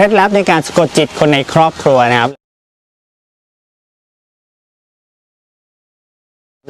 คล็ดลับในการสะกดจิตคนในครอบครัวนะครับ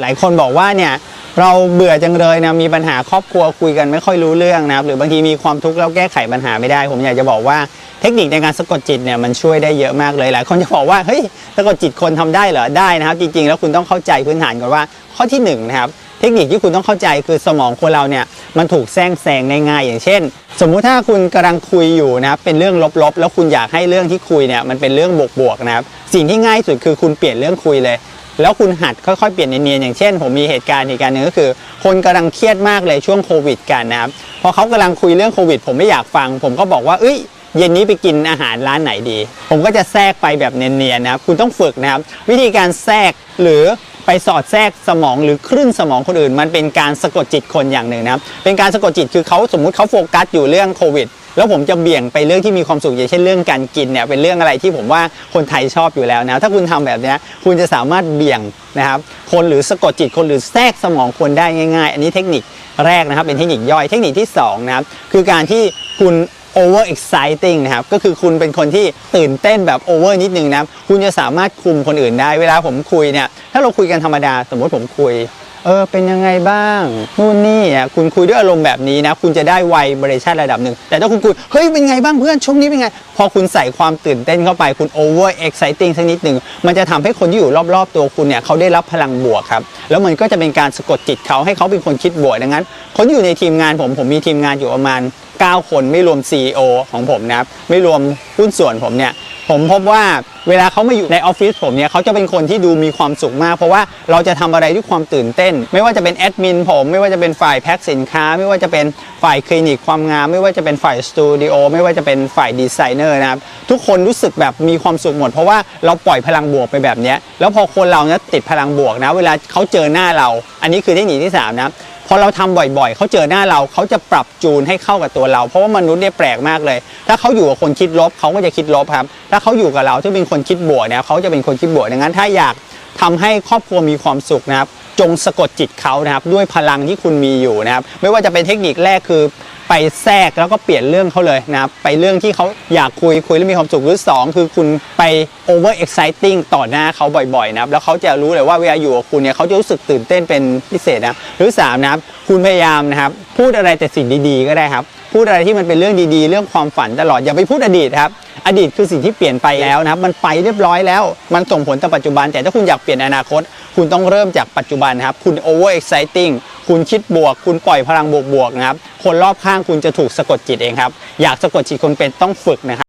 หลายคนบอกว่าเนี่ยเราเบื่อจังเลยนะมีปัญหาครอบครัวคุยกันไม่ค่อยรู้เรื่องนะครับหรือบางทีมีความทุกข์แล้วแก้ไขปัญหาไม่ได้ ผมอยากจะบอกว่าเทคนิคในการสะกดจิตเนี่ยมันช่วยได้เยอะมากเลยหลายคนจะบอกว่าเฮ้ยสะกดจิตคนทำได้เหรอได้นะครับ จริงๆ แล้วคุณต้องเข้าใจพื้นฐานก่อนว่าข้อที่หนึ่งนะครับเทคนิคที่คุณต้องเข้าใจคือสมองคนเราเนี่ยมันถูกแซงแซงง่ายๆอย่างเช่น สมมุติถ้าคุณกำลังคุยอยู่นะครับเป็นเรื่องลบๆ แล้วคุณอยากให้เรื่องที่คุยเนี่ยมันเป็นเรื่องบวกๆนะครับสิ่งที่ง่ายสุดคือคุณเปลี่ยนเรื่องคุยเลย แล้วคุณหัดค่อยๆเปลี่ยนเนียนๆอย่างเช่น ผมมีเหตุการณ์เหตุการณ์หนึ่งก็คือ คนกำลังเครียดมากเลยช่วงโควิดกันนะครับพอเขากำลังคุยเรื่องโควิด ผมไม่อยากฟัง ผมก็บอกว่าเอ้ยเย็นนี้ไปกินอาหารร้านไหนดี ผมก็จะแทรกไปแบบเนียนๆนะครับคุณต้องฝึกนะครับ วิธีการแทรกหรือไปสอดแทรกสมองหรือคลื่นสมองคนอื่น มันเป็นการสะกดจิตคนอย่างหนึ่งนะครับเป็นการสะกดจิตคือเขาสมมุติเขาโฟกัสอยู่เรื่องโควิด แล้วผมจะเบี่ยงไปเรื่องที่มีความสุขอย่างเช่นเรื่องการกินเนี่ยเป็นเรื่องอะไรที่ผมว่าคนไทยชอบอยู่แล้วนะถ้าคุณทำแบบนี้คุณจะสามารถเบี่ยงนะครับคนหรือสะกดจิตคนหรือแทรกสมองคนได้ง่าย ๆ อันนี้เทคนิคแรกนะครับเป็นเทคนิคย่อยเทคนิคที่สองนะครับคือการที่คุณ over exciting นะครับ ก็คือคุณเป็นคนที่ตื่นเต้นแบบ over นิดนึงนะครับ คุณจะสามารถคุมคนอื่นได้ เวลาผมคุยเนี่ย ถ้าเราคุยกันธรรมดา สมมติผมคุย เออเป็นยังไงบ้างนู่นนี่อะคุณคุยด้วยอารมณ์แบบนี้นะ คุณจะได้ไวบริชั่นระดับหนึ่ง แต่ถ้าคุณคุยเฮ้ยเป็นไงบ้างเพื่อนช่วงนี้เป็นไง พอคุณใส่ความตื่นเต้นเข้าไปคุณ over exciting สักนิดหนึ่งมันจะทำให้คนที่อยู่รอบๆ ตัวคุณเนี่ยเขาได้รับพลังบวกครับ แล้วมันก็จะเป็นการสะกดจิตเขาให้เขาเป็นคนคิดบวกดังนั้น คนอยู่ในทีมงานผมผมมีทีมงานอยู่ประมาณ9 คนไม่รวม CEO ของผมนะครับไม่รวมหุ้นส่วนผมเนี่ย ผมพบว่าเวลาเขามาอยู่ในออฟฟิศผมเนี่ยเขาจะเป็นคนที่ดูมีความสุขมาก เพราะว่าเราจะทำอะไรด้วยความตื่นเต้น ไม่ว่าจะเป็นแอดมินผม ไม่ว่าจะเป็นฝ่ายแพ็คสินค้า ไม่ว่าจะเป็นฝ่ายคลินิกความงาม ไม่ว่าจะเป็นฝ่ายสตูดิโอไม่ว่าจะเป็นฝ่ายดีไซเนอร์นะครับทุกคนรู้สึกแบบมีความสุขหมด เพราะว่าเราปล่อยพลังบวกไปแบบนี้แล้วพอคนเราเนี่ยติดพลังบวกนะ เวลาเขาเจอหน้าเรา อันนี้คือเทคนิคที่สามนะ พอเราทำบ่อยๆ เขาเจอหน้าเราเขาจะปรับจูนให้เข้ากับตัวเรา เพราะว่ามนุษย์เนี่ยแปลกมากเลย ถ้าเขาอยู่กับคนคิดลบเขาก็จะคิดลบครับ ถ้าเขาอยู่กับเราที่เป็นคนคิดบวกเนี่ยเขาจะเป็นคนคิดบวกดังนั้นถ้าอยากทำให้ครอบครัวมีความสุขนะครับ จงสะกดจิตเขานะครับ ด้วยพลังที่คุณมีอยู่นะครับ ไม่ว่าจะเป็นเทคนิคแรกคือไปแทรกแล้วก็เปลี่ยนเรื่องเขาเลยนะครับ ไปเรื่องที่เขาอยากคุยคุยแล้วมีความสุขหรือสองคือคุณไป over exciting ต่อหน้าเขาบ่อยๆนะครับ แล้วเขาจะรู้เลยว่าเวลาอยู่กับคุณเนี่ยเขาจะรู้สึกตื่นเต้นเป็นพิเศษนะหรือสามนะครับ คุณพยายามนะครับ พูดอะไรแต่สิ่งดีๆ ก็ได้ครับ พูดอะไรที่มันเป็นเรื่องดีๆ เรื่องความฝันตลอดอย่าไปพูดอดีตครับ อดีตคือสิ่งที่เปลี่ยนไปแล้วนะครับมันไปเรียบร้อยแล้ว มันส่งผลต่อปัจจุบัน แต่ถ้าคุณอยากเปลี่ยนอนาคต คุณต้องเริ่มจากปัจจุบันครับคุณ over exciting คุณคิดบวก คุณปล่อยพลังบวกๆนะครับคนรอบข้างคุณจะถูกสะกดจิตเองครับอยากสะกดจิตคนเป็นต้องฝึกนะครับ